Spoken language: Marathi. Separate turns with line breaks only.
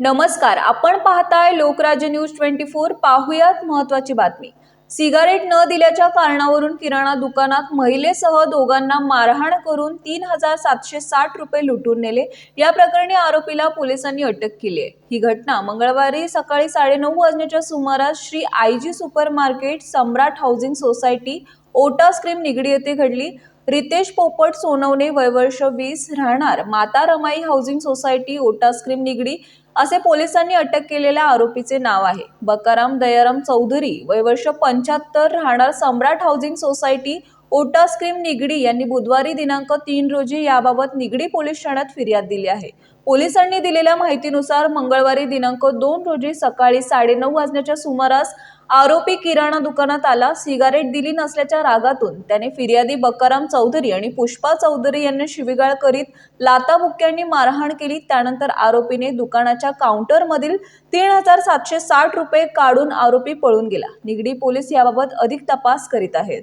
नमस्कार आपण पाहताय लोकराज्य न्यूज ट्वेंटी फोर. पाहुयात महत्वाची बातमी. सिगारेट न दिल्याच्या कारणावरून किराणा दुकानात महिलेसह दोघांना मारहाण करून तीन हजार सातशे साठ रुपये लुटून नेले. या प्रकरणी आरोपीला पोलिसांनी अटक केली आहे. ही घटना मंगळवारी सकाळी साडेनऊ वाजण्याच्या सुमारास Shri IG super market Samrat housing society Ota scheme Nigdi येथे घडली. रितेश पोपट सोनवणे वयवर्ष वीस राहणार. माता रमाई हाऊसिंग सोसायटी ओटास्क्रीम निगडी असे पोलिसांनी अटक केलेल्या आरोपीचे नाव आहे. बकाराम दयाराम चौधरी वयवर्ष पंच्याहत्तर राहणार Samrat housing society Ota scheme Nigdi यांनी बुधवारी दिनांक तीन रोजी याबाबत निगडी पोलीस ठाण्यात फिर्याद दिली आहे. पोलिसांनी दिलेल्या माहितीनुसार मंगळवारी दिनांक दोन रोजी सकाळी साडेनऊ वाजण्याच्या सुमारास आरोपी किराणा दुकानात आला. सिगारेट दिली नसल्याच्या रागातून त्याने फिर्यादी बकाराम चौधरी आणि पुष्पा चौधरी यांना शिवीगाळ करीत लाताबुक्क्यांनी मारहाण केली. त्यानंतर आरोपीने दुकानाच्या काउंटरमधील तीन हजार सातशे साठ रुपये काढून आरोपी पळून गेला. निगडी पोलीस याबाबत अधिक तपास करीत आहेत.